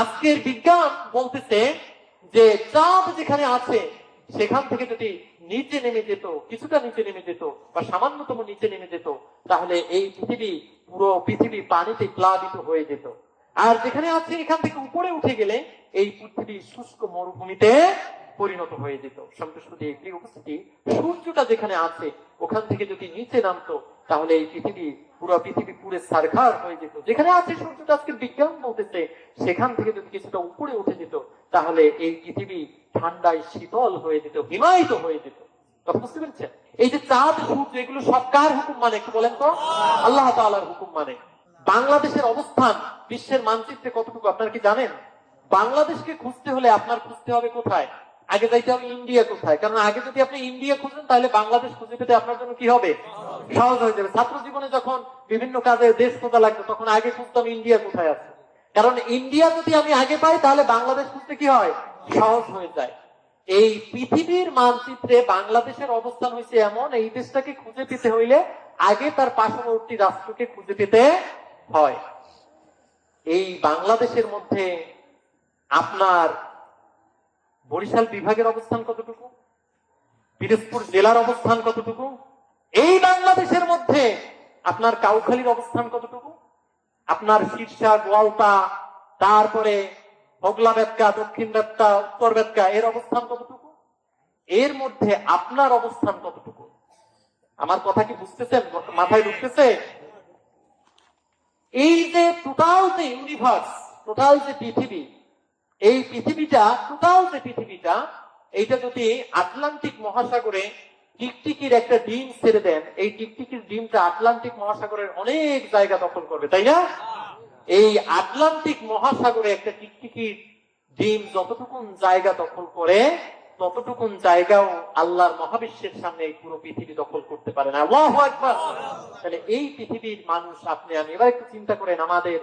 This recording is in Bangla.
আজকের বিজ্ঞান বলতেছে যে চাঁদ যেখানে আছে, সেখান থেকে যদি নিচে নেমে যেত, কিছুটা নিচে নেমে যেত বা সামান্যতম নিচে নেমে যেত, তাহলে এই পৃথিবী, পুরো পৃথিবী পানিতে প্লাবিত হয়ে যেত। আর যেখানে আছে, এখান থেকে উপরে উঠে গেলে এই পৃথিবী শুষ্ক মরুভূমিতে পরিণত হয়ে যেত। সন্তুষ্টি প্রিয় উপস্থিতি, সূর্যটা যেখানে আছে, ওখান থেকে যদি নিচে নামতো তাহলে এই পৃথিবী, পুরো পৃথিবী পুরে সারখার হয়ে যেত। যেখানে আছে সূর্যটা আজকে বিজ্ঞান বলতেছে, সেখান থেকে যদি কিছুটা উপরে উঠে যেত, তাহলে এই পৃথিবী ঠান্ডায় শীতল হয়ে যেত, হিমায়িত হয়ে যেত। বুঝতে পেরেছেন? এই যে চাঁদ, সূর্য, এগুলো সব কার হুকুম মানে একটু বলেন তো? আল্লাহ তাআলার হুকুম মানে। বাংলাদেশের অবস্থান, বিশ্বের মানচিত্রে কতটুকু আপনারা কি জানেন? বাংলাদেশকে খুঁজতে হলে আপনার খুঁজতে হবে কোথায়? আগে যাইতে হবে ইন্ডিয়া কোথায়? কারণ আগে যদি আপনি ইন্ডিয়া খুঁজেন, তাহলে বাংলাদেশ খুঁজে পেতে আপনার জন্য কি হবে? সহজ হয়ে যাবে। ছাত্র জীবনে যখন বিভিন্ন কাজে দেশ খোঁজা লাগতো তখন আগে খুঁজতাম ইন্ডিয়া কোথায় আছে। কারণ ইন্ডিয়া যদি আমি আগে পাই, তাহলে বাংলাদেশ খুঁজতে কি হয়? সহজ হয়ে যায়। এই পৃথিবীর মানচিত্রে বাংলাদেশের অবস্থান হয়েছে এমন, এই দেশটাকে খুঁজে পেতে হইলে আগে তার পার্শ্ববর্তী রাষ্ট্রকে খুঁজে পেতে হয়। এই বাংলাদেশের মধ্যে আপনার বরিশাল বিভাগের অবস্থান কতটুকু? পিরোজপুর জেলার অবস্থান কতটুকু? এই বাংলাদেশের মধ্যে আপনার কাউখালীর অবস্থান কতটুকু? আপনার শীর্ষা গোয়ালতা, তারপরে হগলা বেতকা, দক্ষিণ বেতকা, উত্তর বেতকা, এর অবস্থান কতটুকু? এর মধ্যে আপনার অবস্থান কতটুকু? আমার কথা কি বুঝতেছেন? মাথায় ঢুকতেছে? এই যে টোটাল যে ইউনিভার্স টোটাল যে পৃথিবী এই পৃথিবীটা, টোটাল যে পৃথিবীটা, এইটা যদি আটলান্টিক মহাসাগরে টিকটিকির একটা ডিম ছেড়ে দেন, এই টিকটিকির ডিমটা আটলান্টিক মহাসাগরের অনেক জায়গা দখল করবে, তাই না? এই আটলান্টিক মহাসাগরে একটা টিকটিকির ডিম যতটুকুন জায়গা দখল করে, ততটুকুন জায়গাও আল্লাহর মহাবিশ্বের সামনে এই পুরো পৃথিবী দখল করতে পারে না। তাহলে এই পৃথিবীর মানুষ আপনি, আমি এবার একটু চিন্তা করেন, আমাদের